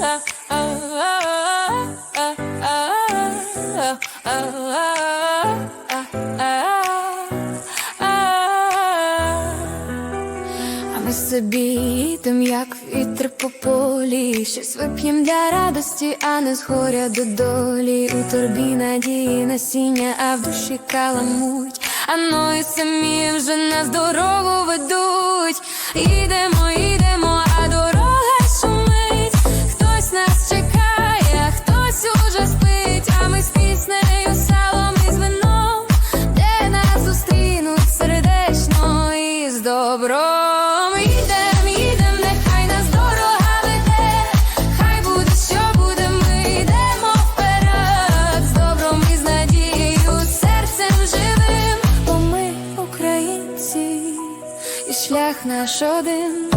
А ми собі їдем, як вітер по полі, Щось вип'єм для радості, а не згоря до долі. У торбі надії насіння, а в душі каламуть. А ну і самі вже на здорову ведуть. Ідемо добром. Ідем, ідем, нехай нас дорога веде, хай буде, що буде, ми йдемо вперед, з добром і з серцем живим, бо ми українці, і шлях наш один.